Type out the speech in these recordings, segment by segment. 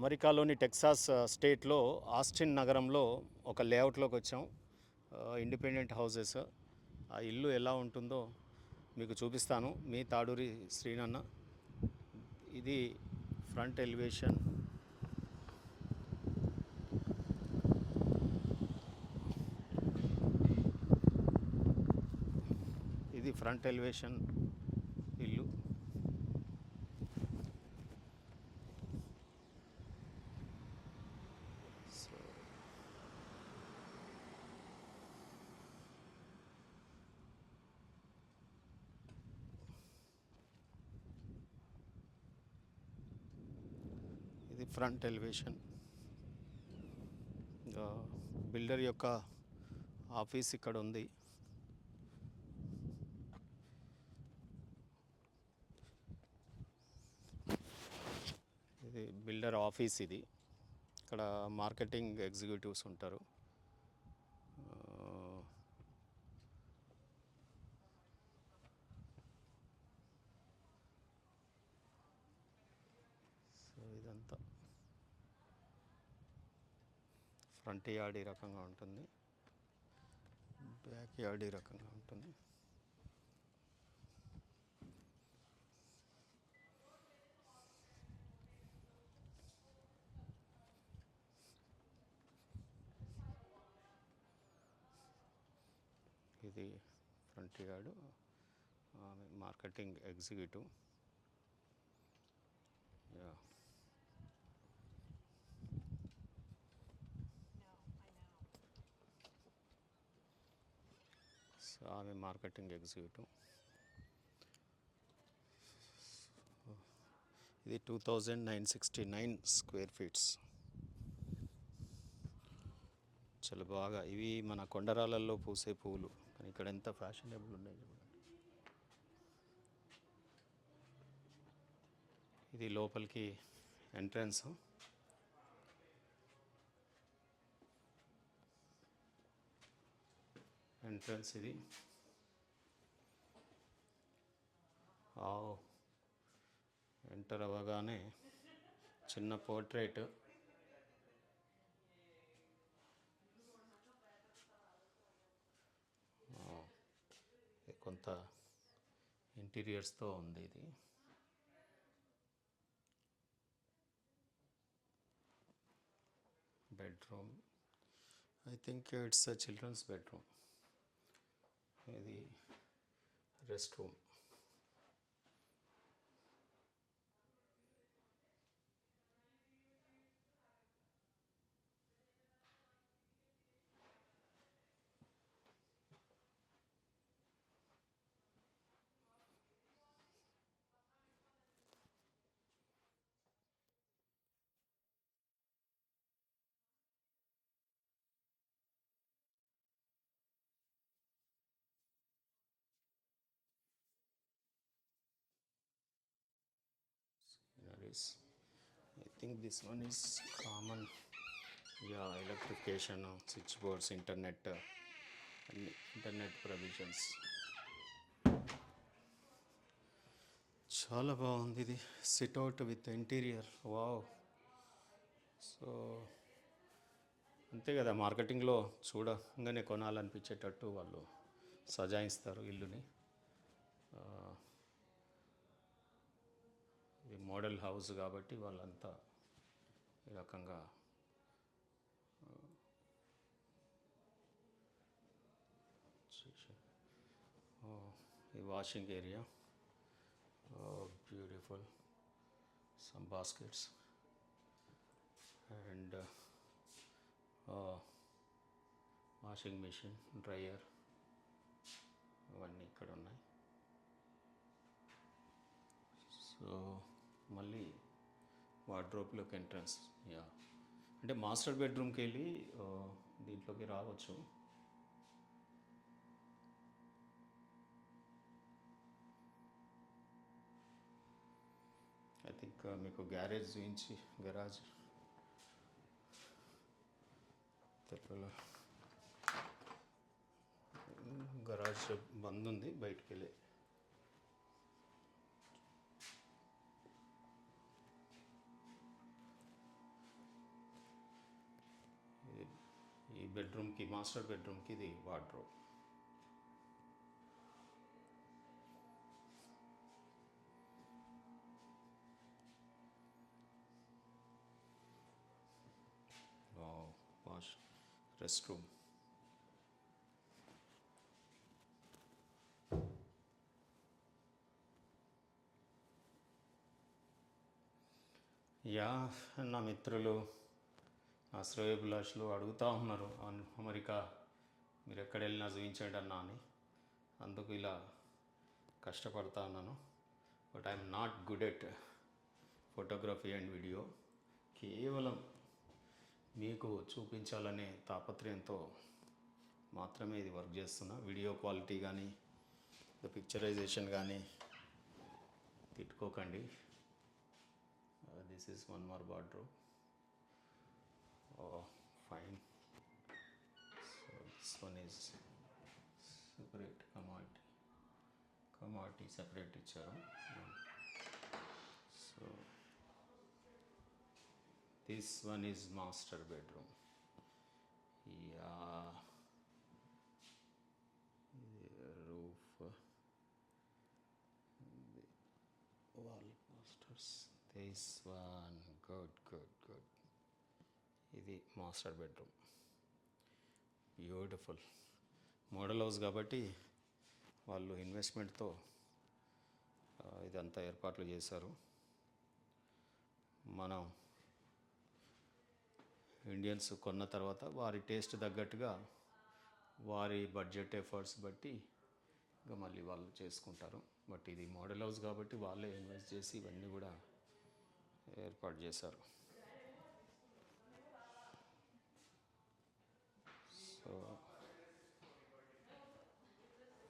అమెరికాలోని టెక్సాస్ స్టేట్లో ఆస్టిన్ నగరంలో ఒక లేఅవుట్లోకి వచ్చాం. Independent houses. ఆ ఇల్లు ఎలా ఉంటుందో మీకు చూపిస్తాను. మీ తాడూరి శ్రీనన్న. ఇది ఫ్రంట్ ఎలివేషన్. ఇది ఫ్రంట్ ఎలివేషన్ ఇల్లు సో ఇది ఫ్రంట్ ఎలివేషన్ బిల్డర్ యొక్క ఆఫీస్ ఇక్కడ ఉంది. ఇది బిల్డర్ ఆఫీస్ ఇది. ఇక్కడ మార్కెటింగ్ ఎగ్జిక్యూటివ్స్ ఉంటారు ఆ, సో ఇదంతా ఫ్రంట్ యార్డ్ ఈ రకంగా ఉంటుంది. బ్యాక్ యార్డ్ ఈ రకంగా ఉంటుంది. ఇది front yard marketing executive. Yeah. ఆమె మార్కెటింగ్ ఎగ్జిక్యూటివ్. ఇది two thousand nine sixty nine square feets. చాలా బాగా. ఇవి మన కొండరాళ్ళల్లో పూసే పువ్వులు కానీ ఇక్కడ ఎంత ఫ్యాషనబుల్ ఉన్నాయి చూడండి. ఇది లోపలికి ఎంట్రన్స్. ఎంట్రన్స్ ఇది. ఆవ్ ఎంటర్ అవ్వగానే చిన్న పోర్ట్రేట్ కొంత ఇంటీరియర్స్తో ఉంది ఇది. Bedroom I think it's a children's bedroom ఇది rest room sceneries. I think this one is common. Yeah, electrification, uh, switchboards, internet, uh, and internet provisions. చాలా బాగుంది ఇది sit out with interior wow so అంతే కదా మార్కెటింగ్లో చూడగానే కొనాలనిపించేటట్టు వాళ్ళు సజాయిస్తారు ఇల్లుని ఆ, ఇది మోడల్ హౌస్ కాబట్టి వాళ్ళంతా ఈ రకంగా ఈ washing area. Beautiful. Some baskets and washing machine dryer ఇవన్నీ ఇక్కడ ఉన్నాయి సో మళ్ళీ వార్డ్రోబ్లోకి ఎంట్రన్స్. యా. అంటే మాస్టర్ బెడ్రూమ్కి వెళ్ళి దీంట్లోకి రావచ్చు. ఐ థింక్ మీకు గ్యారేజ్ చూపించి గరాజ్. తెప్పలో గరాజ్ బంద్ ఉంది బయటకు వెళ్ళి బెడ్రూమ్కి మాస్టర్ బెడ్రూమ్కి ఇది wardrobe wash rest room yeah నా మిత్రులు నా శ్రేయభిలాషులు అడుగుతూ ఉన్నారు అన్- అమెరికా మీరు ఎక్కడ వెళ్ళినా చూపించండి అన్నా అని. అందుకు ఇలా కష్టపడతా ఉన్నాను. But I'm not good at photography and video. కేవలం మీకు చూపించాలనే తాపత్రయంతో మాత్రమే ఇది వర్క్ చేస్తున్నా. వీడియో క్వాలిటీ కానీ పిక్చరైజేషన్ కానీ తిట్టుకోకండి. This is one more bedroom oh fine. So this one is separate commodity. Commodity separate icharu so this one is master bedroom. Yeah. Roof. The wall posters. This one good good. ఇది master bedroom. Beautiful model house కాబట్టి వాళ్ళు ఇన్వెస్ట్మెంట్తో ఇదంతా ఏర్పాట్లు చేశారు. మనం Indians కొన్న తర్వాత వారి టేస్ట్ తగ్గట్టుగా వారి బడ్జెట్ ఎఫర్ట్స్ బట్టి ఇంకా మళ్ళీ వాళ్ళు చేసుకుంటారు. బట్ ఇది మోడల్ హౌస్ కాబట్టి వాళ్ళే ఇన్వెస్ట్ చేసి ఇవన్నీ కూడా ఏర్పాటు చేశారు. సో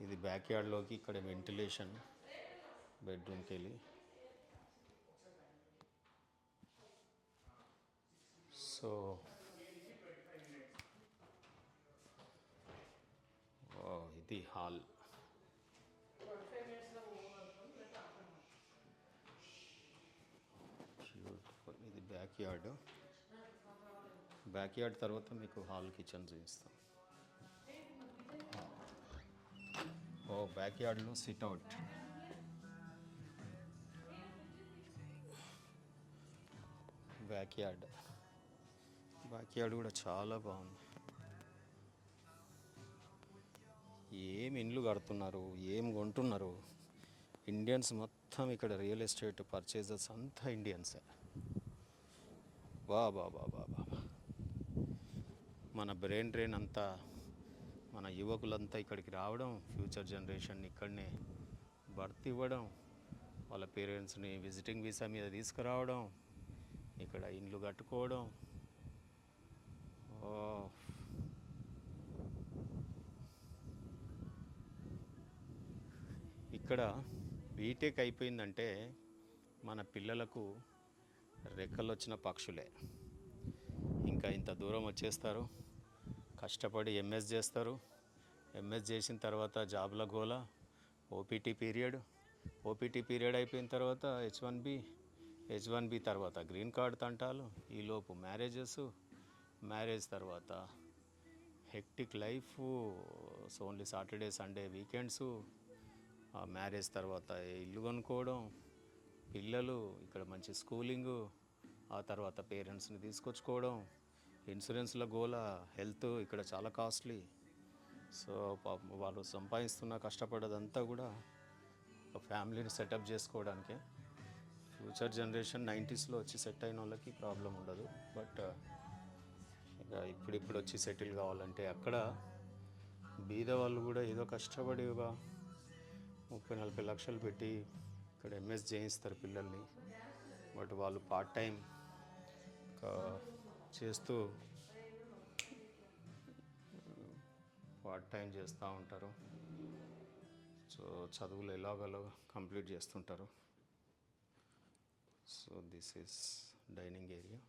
ఇది బ్యాక్ యార్డ్లోకి ఇక్కడ వెంటిలేషన్ బెడ్రూమ్కి వెళ్ళి సో ఇది హాల్. బ్యూటిఫుల్ ఇది బ్యాక్ యార్డ్ బ్యాక్ యార్డ్ తర్వాత మీకు హాల్ కిచెన్ చూపిస్తాం ఓ బ్యాక్ యార్డ్లో sit out back yard back yard కూడా చాలా బాగుంది. ఏం ఇండ్లు కడుతున్నారు? ఏం కొంటున్నారు? ఇండియన్స్ మొత్తం ఇక్కడ రియల్ ఎస్టేట్ పర్చేజర్స్ అంతా ఇండియన్సే. వా బా బా బా బా బా. మన బ్రెయిన్ డ్రైన్ అంతా మన యువకులంతా ఇక్కడికి రావడం ఫ్యూచర్ జనరేషన్ ఇక్కడనే బర్త్ ఇవ్వడం వాళ్ళ పేరెంట్స్ని విజిటింగ్ వీసా మీద తీసుకురావడం ఇక్కడ ఇండ్లు కట్టుకోవడం. ఓ ఇక్కడ బీటెక్ అయిపోయిందంటే మన పిల్లలకు రెక్కలు వచ్చిన పక్షులే. ఇంకా ఇంత దూరం వచ్చేస్తారు? కష్టపడి ఎంఎస్ చేస్తారు. ఎంఎస్ చేసిన తర్వాత జాబ్ల గోల ఓపీటీ పీరియడ్. ఓపీటీ పీరియడ్ అయిపోయిన తర్వాత H one B H one B తర్వాత గ్రీన్ కార్డ్ తంటాలు ఈలోపు మ్యారేజెస్ మ్యారేజ్ తర్వాత hectic life so only Saturday Sunday weekends ఆ మ్యారేజ్ తర్వాత ఇల్లు కొనుక్కోవడం పిల్లలు ఇక్కడ మంచి స్కూలింగు ఆ తర్వాత పేరెంట్స్ని తీసుకొచ్చుకోవడం ఇన్సూరెన్స్ల గోల హెల్త్ ఇక్కడ చాలా కాస్ట్లీ. సో పాపం వాళ్ళు సంపాదిస్తున్న కష్టపడేదంతా కూడా ఫ్యామిలీని సెటప్ చేసుకోవడానికే. ఫ్యూచర్ జనరేషన్ నైంటీస్లో వచ్చి సెట్ అయిన వాళ్ళకి ప్రాబ్లం ఉండదు. బట్ ఇక ఇప్పుడిప్పుడు వచ్చి సెటిల్ కావాలంటే అక్కడ బీద వాళ్ళు కూడా ఏదో కష్టపడి ఒక ముప్పై నలభై లక్షలు పెట్టి ఇక్కడ ఎంఎస్ చేయిస్తారు పిల్లల్ని. బట్ వాళ్ళు పార్ట్ టైం చేస్తూ పార్ట్ టైం చేస్తూ ఉంటారు. సో చదువులు ఎలాగలో కంప్లీట్ చేస్తుంటారు. So this is dining area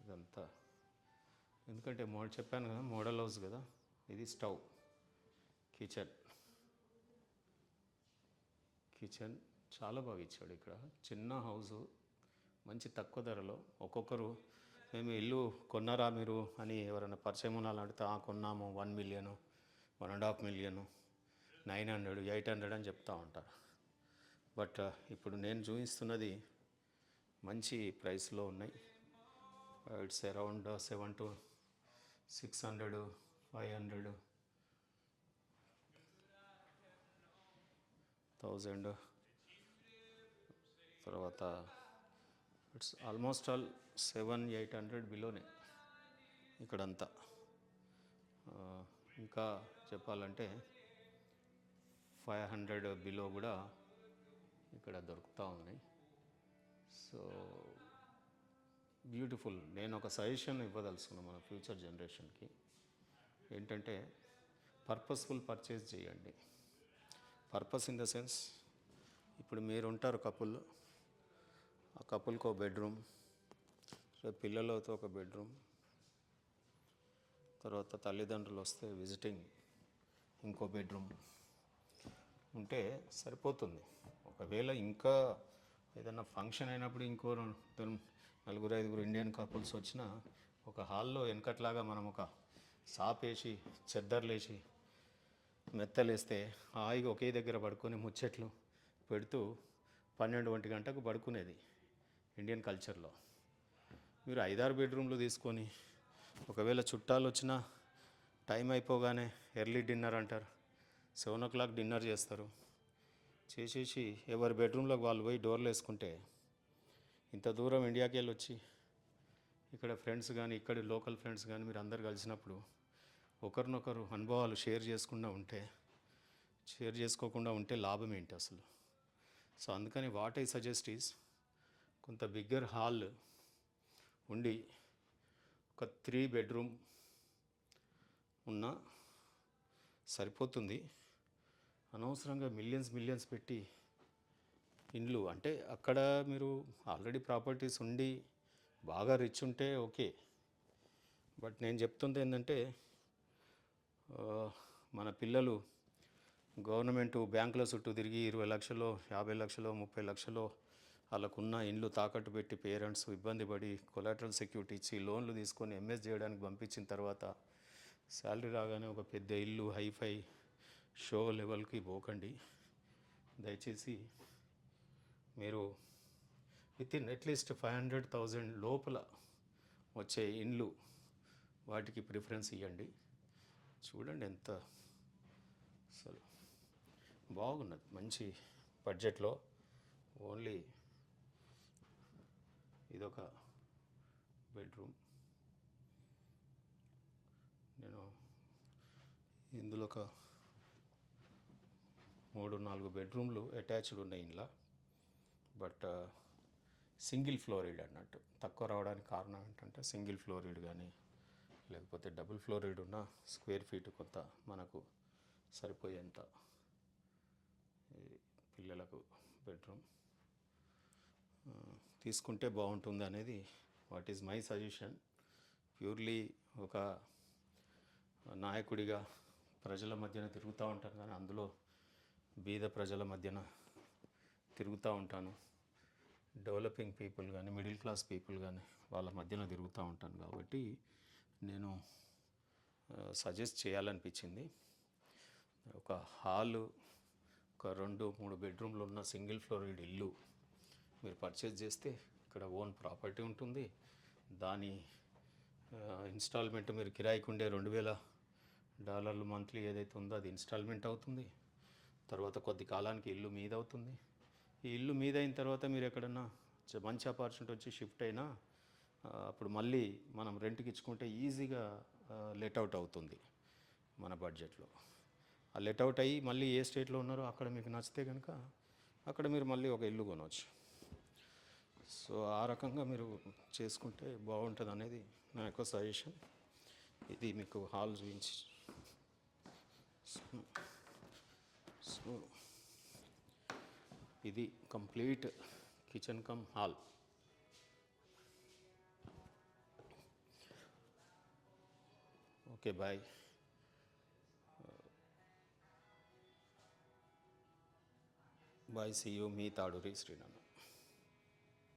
ఇదంతా. ఎందుకంటే మోడల్ చెప్పాను కదా మోడల్ హౌస్ కదా ఇది స్టవ్ కిచెన్. కిచెన్ చాలా బాగా ఇచ్చాడు ఇక్కడ. చిన్న హౌస్ మంచి తక్కువ ధరలో. ఒక్కొక్కరు మేము ఇల్లు కొన్నారా మీరు? అని ఎవరైనా పరిచయం ఉన్నాళ్ళు అడిగితే "ఆ, కొన్నాము. One million one and half million nine hundred eight hundred అని చెప్తా ఉంటారు. బట్ ఇప్పుడు నేను చూపిస్తున్నది మంచి ప్రైస్లో ఉన్నాయి. It's around seven to six hundred five hundred thousand తర్వాత it's almost all seven eight hundred బిలోనే ఇక్కడంతా. ఇంకా చెప్పాలంటే ఫైవ్ హండ్రెడ్ బిలో కూడా ఇక్కడ దొరుకుతూ ఉన్నాయి సో బ్యూటిఫుల్ నేను ఒక సజెషన్ ఇవ్వదలుచుకున్నాను మన ఫ్యూచర్ జనరేషన్కి ఏంటంటే పర్పస్ఫుల్ పర్చేస్ చేయండి. పర్పస్ ఇన్ ద సెన్స్ ఇప్పుడు మీరు ఉంటారు కపుల్ ఆ కపుల్కి ఒక బెడ్రూమ్ రేపు పిల్లలతో ఒక బెడ్రూమ్. తర్వాత తల్లిదండ్రులు వస్తే విజిటింగ్ ఇంకో బెడ్రూమ్. ఉంటే సరిపోతుంది. ఒకవేళ ఇంకా ఏదైనా ఫంక్షన్ అయినప్పుడు ఇంకో నలుగురు ఐదుగురు ఇండియన్ కపుల్స్ వచ్చినా ఒక హాల్లో వెనకట్లాగా మనం ఒక సాపేసి వేసి చెద్దర్లు వేసి మెత్తలేస్తే హాయిగా ఒకే దగ్గర పడుకొని ముచ్చట్లు పెడుతూ పన్నెండు ఒంటి గంటకు పడుకునేది. ఇండియన్ కల్చర్లో. మీరు ఐదారు బెడ్రూమ్లు తీసుకొని ఒకవేళ చుట్టాలు వచ్చినా టైం అయిపోగానే ఎర్లీ డిన్నర్ అంటారు. సెవెన్ ఓ క్లాక్ డిన్నర్ చేస్తారు. చేసేసి ఎవరి బెడ్రూమ్లోకి వాళ్ళు పోయి డోర్లు వేసుకుంటే ఇంత దూరం ఇండియాకి వెళ్ళి వచ్చి ఇక్కడ ఫ్రెండ్స్ కానీ ఇక్కడ లోకల్ ఫ్రెండ్స్ కానీ మీరు అందరు కలిసినప్పుడు ఒకరినొకరు అనుభవాలు షేర్ చేసుకుండా ఉంటే షేర్ చేసుకోకుండా ఉంటే లాభం ఏంటి అసలు? సో అందుకని వాట్ ఐ సజెస్ట్ ఈజ్ కొంత బిగ్గర్ హాల్ ఉండి ఒక త్రీ బెడ్రూమ్ ఉన్న సరిపోతుంది. అనవసరంగా మిలియన్స్ మిలియన్స్ పెట్టి ఇండ్లు అంటే అక్కడ మీరు ఆల్రెడీ ప్రాపర్టీస్ ఉండి బాగా రిచ్ ఉంటే ఓకే. బట్ నేను చెప్తుంది ఏంటంటే మన పిల్లలు గవర్నమెంట్ బ్యాంకుల చుట్టూ తిరిగి ఇరవై లక్షలు యాభై లక్షలు ముప్పై లక్షలు వాళ్ళకున్న ఇండ్లు తాకట్టు పెట్టి పేరెంట్స్ ఇబ్బంది పడి కొలాటరల్ సెక్యూరిటీ ఇచ్చి లోన్లు తీసుకొని ఎంఎస్ చేయడానికి పంపించిన తర్వాత శాలరీ రాగానే ఒక పెద్ద ఇల్లు హైఫై షో లెవెల్కి పోకండి. దయచేసి మీరు within at least five hundred thousand లోపల వచ్చే ఇండ్లు వాటికి ప్రిఫరెన్స్ ఇవ్వండి. చూడండి ఎంత అసలు బాగున్నది. మంచి బడ్జెట్లో ఓన్లీ ఇదొక బెడ్రూమ్. నేను ఇందులో ఒక మూడు నాలుగు బెడ్రూమ్లు అటాచ్డ్ ఉన్నాయి ఇంట్లో బట్ సింగిల్ ఫ్లోరిడ్ అన్నట్టు. తక్కువ రావడానికి కారణం ఏంటంటే సింగిల్ ఫ్లోరిడ్ కానీ లేకపోతే డబుల్ ఫ్లోరిడ్ ఉన్న స్క్వేర్ ఫీట్ కొంత మనకు సరిపోయేంత పిల్లలకు బెడ్రూమ్. తీసుకుంటే బాగుంటుంది అనేది what is my suggestion. Purely ఒక నాయకుడిగా ప్రజల మధ్యన తిరుగుతూ ఉంటాను కానీ అందులో బీద ప్రజల మధ్యన తిరుగుతూ ఉంటాను. డెవలపింగ్ పీపుల్ కానీ మిడిల్ క్లాస్ పీపుల్ కానీ వాళ్ళ మధ్యన తిరుగుతూ ఉంటాను కాబట్టి నేను సజెస్ట్ చేయాలనిపించింది. ఒక హాలు ఒక రెండు మూడు బెడ్రూమ్లు ఉన్న సింగిల్ ఫ్లోర్ ఇల్లు మీరు పర్చేజ్ చేస్తే ఇక్కడ ఓన్ ప్రాపర్టీ ఉంటుంది. దాని ఇన్స్టాల్మెంట్ మీరు కిరాయికి ఉండే రెండు వేల డాలర్లు మంత్లీ ఏదైతే ఉందో అది ఇన్స్టాల్మెంట్ అవుతుంది. తర్వాత కొద్ది కాలానికి ఇల్లు మీద అవుతుంది. ఈ ఇల్లు మీద అయిన తర్వాత మీరు ఎక్కడన్నా మంచి ఆపర్చునిటీ వచ్చి షిఫ్ట్ అయినా అప్పుడు మళ్ళీ మనం రెంట్కి ఇచ్చుకుంటే ఈజీగా లెట్ అవుట్ అవుతుంది మన బడ్జెట్లో ఆ లెట్ అవుట్ అయ్యి మళ్ళీ ఏ స్టేట్లో ఉన్నారో అక్కడ మీకు నచ్చితే కనుక అక్కడ మీరు మళ్ళీ ఒక ఇల్లు కొనవచ్చు సో ఆ రకంగా మీరు చేసుకుంటే బాగుంటుంది అనేది నా యొక్క సజెషన్. ఇది మీకు హాల్ చూపించి సో- ఇది complete kitchen cum hall. Okay bye. Bye see you me Taduri Srinath